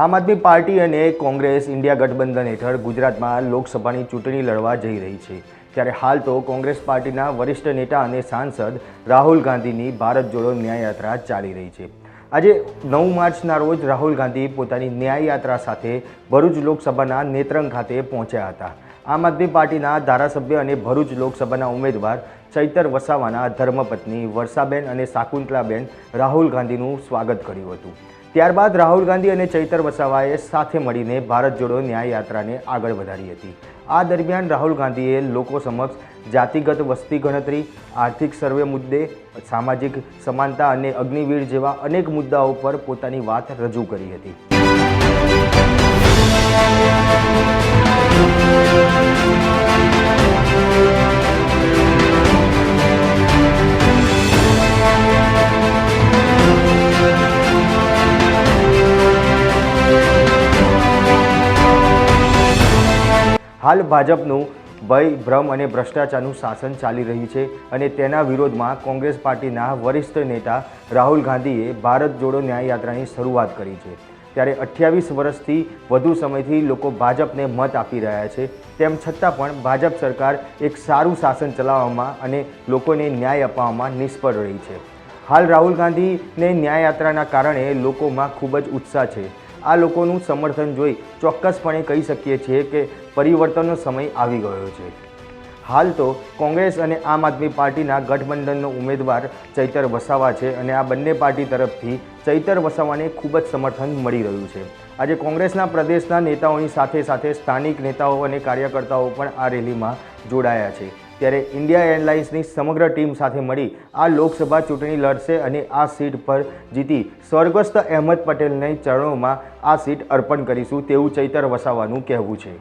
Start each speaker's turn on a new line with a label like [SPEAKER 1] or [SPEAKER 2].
[SPEAKER 1] આમ આદમી પાર્ટી અને કોંગ્રેસ ઇન્ડિયા ગઠબંધન હેઠળ ગુજરાતમાં લોકસભાની ચૂંટણી લડવા જઈ રહી છે. ત્યારે હાલ તો કોંગ્રેસ પાર્ટીના વરિષ્ઠ નેતા અને સાંસદ રાહુલ ગાંધીની ભારત જોડો ન્યાયયાત્રા ચાલી રહી છે. આજે નવ માર્ચના રોજ રાહુલ ગાંધી પોતાની ન્યાય યાત્રા સાથે ભરૂચ લોકસભાના નેત્રંગ ખાતે પહોંચ્યા હતા. આમ આદમી પાર્ટીના ધારાસભ્ય અને ભરૂચ લોકસભાના ઉમેદવાર ચૈતર વસાવાના ધર્મપત્ની વર્ષાબેન અને શાકુંતલાબેન રાહુલ ગાંધીનું સ્વાગત કર્યું હતું. ત્યારબાદ રાહુલ ગાંધી અને ચૈતર વસાવાએ સાથે મળીને ભારત જોડો ન્યાય યાત્રાને આગળ વધારી હતી. આ દરમિયાન રાહુલ ગાંધીએ લોકો સમક્ષ જાતિગત વસ્તી ગણતરી, આર્થિક સર્વે મુદ્દે, સામાજિક સમાનતા અને અગ્નિવીર જેવા અનેક મુદ્દાઓ પર પોતાની વાત રજૂ કરી હતી. હાલ ભાજપનું ભય, ભ્રમ અને ભ્રષ્ટાચારનું શાસન ચાલી રહ્યું છે અને તેના વિરોધમાં કોંગ્રેસ પાર્ટીના વરિષ્ઠ નેતા રાહુલ ગાંધીએ ભારત જોડો ન્યાય યાત્રાની શરૂઆત કરી છે. ત્યારે અઠ્યાવીસ વર્ષથી વધુ સમયથી લોકો ભાજપને મત આપી રહ્યા છે. તેમ છતાં પણ ભાજપ સરકાર એક સારું શાસન ચલાવવામાં અને લોકોને ન્યાય અપાવવામાં નિષ્ફળ રહી છે. હાલ રાહુલ ગાંધીને ન્યાય યાત્રાના કારણે લોકોમાં ખૂબ જ ઉત્સાહ છે. આ લોકોનું સમર્થન જોઈ ચોક્કસપણે કહી શકીએ છીએ કે પરિવર્તનનો સમય આવી ગયો છે. હાલ તો કોંગ્રેસ અને આમ આદમી પાર્ટીના ગઠબંધનનો ઉમેદવાર ચૈતર વસાવા છે અને આ બંને પાર્ટી તરફથી ચૈતર વસાવાને ખૂબ જ સમર્થન મળી રહ્યું છે. આજે કોંગ્રેસના પ્રદેશના નેતાઓની સાથે સાથે સ્થાનિક નેતાઓ અને કાર્યકર્તાઓ પણ આ રેલીમાં જોડાયા છે. ત્યારે ઇન્ડિયા એરલાઇન્સની સમગ્ર ટીમ સાથે મળી આ લોકસભા ચૂંટણી લડશે અને આ સીટ પર જીતી સ્વર્ગસ્થ અહેમદ પટેલને ચરણોમાં આ સીટ અર્પણ કરીશું તેવું ચૈતર વસાવાનું કહેવું છે.